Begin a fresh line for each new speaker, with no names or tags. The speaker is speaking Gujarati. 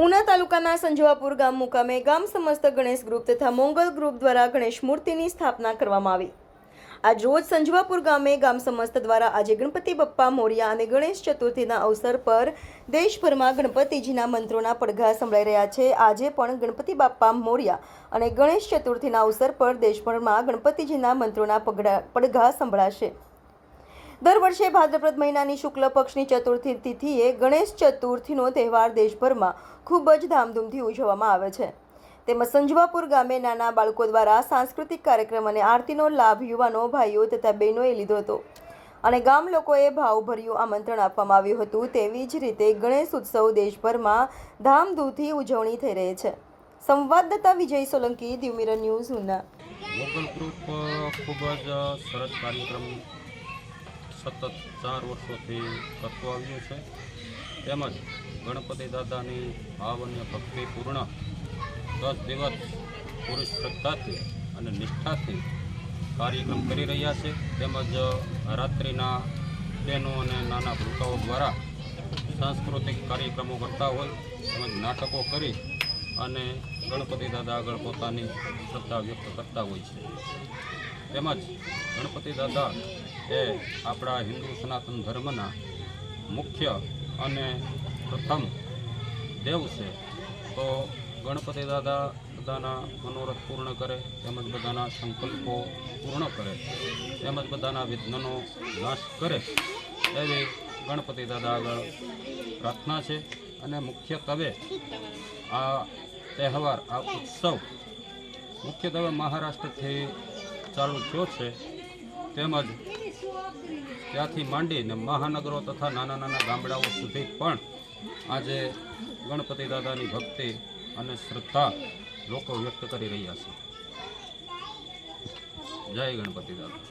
ઉના તાલુકાના સંજવાપુર ગામ મુકામે ગામ સમસ્ત ગણેશ ગ્રુપ તથા મોંગલ ગ્રુપ દ્વારા ગણેશ મૂર્તિની સ્થાપના કરવામાં આવી. આજ રોજ સંજવાપુર ગામે ગામ સમસ્ત દ્વારા આજે ગણપતિ બપ્પા, મોરિયા અને ગણેશ ચતુર્થીના અવસર પર દેશભરમાં ગણપતિજીના મંત્રોના પડઘા સંભળાઈ રહ્યા છે. આજે પણ ગણપતિ બાપ્પા, મોરિયા અને ગણેશ ચતુર્થીના અવસર પર દેશભરમાં ગણપતિજીના મંત્રોના પડઘા સંભળાશે. દર વર્ષે ભાદ્રપદ મહિનાની શુક્લ પક્ષની ચતુર્થી તિથિએ ગણેશ ચતુર્થીનો તહેવાર દેશભરમાં ખૂબ જ ધામધૂમથી ઉજવવામાં આવે છે. તેમજ સંજવાપુર ગામે નાના બાળકો દ્વારા સાંસ્કૃતિક કાર્યક્રમ અને આરતીનો લાભ યુવાનો, ભાઈઓ તથા બહેનોએ લીધો હતો. અને ગામ લોકોએ ભાવભર્યું આમંત્રણ આપવામાં આવ્યું હતું તેવી જ રીતે ગણેશ ઉત્સવ દેશભરમાં ધામધૂમથી ઉજવણી થઈ રહી છે. સંવાદદાતા વિજય સોલંકી દ્યુમિરન ન્યૂઝ, ઉના.
ખૂબ જ સરસ કાર્યક્રમ સતત ચાર વર્ષોથી કરતો આવ્યું છે. તેમજ ગણપતિ દાદાની ભાવ અને ભક્તિપૂર્ણ દસ દિવસ પૂરી શ્રદ્ધાથી અને નિષ્ઠાથી કાર્યક્રમ કરી રહ્યા છે. તેમજ રાત્રિના બહેનો અને નાના ભૂલકાઓ દ્વારા સાંસ્કૃતિક કાર્યક્રમો કરતા હોય, તેમજ નાટકો કરી અને ગણપતિ દાદા આગળ પોતાની શ્રદ્ધા વ્યક્ત કરતા હોય છે. તેમજ ગણપતિ દાદા એ આપણા હિન્દુ સનાતન ધર્મના મુખ્ય અને પ્રથમ દેવ છે. તો ગણપતિ દાદા બધાના મનોરથ પૂર્ણ કરે, તેમજ બધાના સંકલ્પો પૂર્ણ કરે, તેમજ બધાના વિઘ્નનો નાશ કરે એવી ગણપતિ દાદા આગળ પ્રાર્થના છે. અને મુખ્યત્વે આ તહેવાર, આ ઉત્સવ મુખ્યત્વે મહારાષ્ટ્રથી ચાલુ થયો છે, તેમજ ત્યાંથી માંડીને મહાનગરો તથા નાના નાના ગામડાઓ સુધી પણ આજે ગણપતિ દાદાની ભક્તિ અને શ્રદ્ધા લોકો વ્યક્ત કરી રહ્યા છે. જય ગણપતિ દાદા.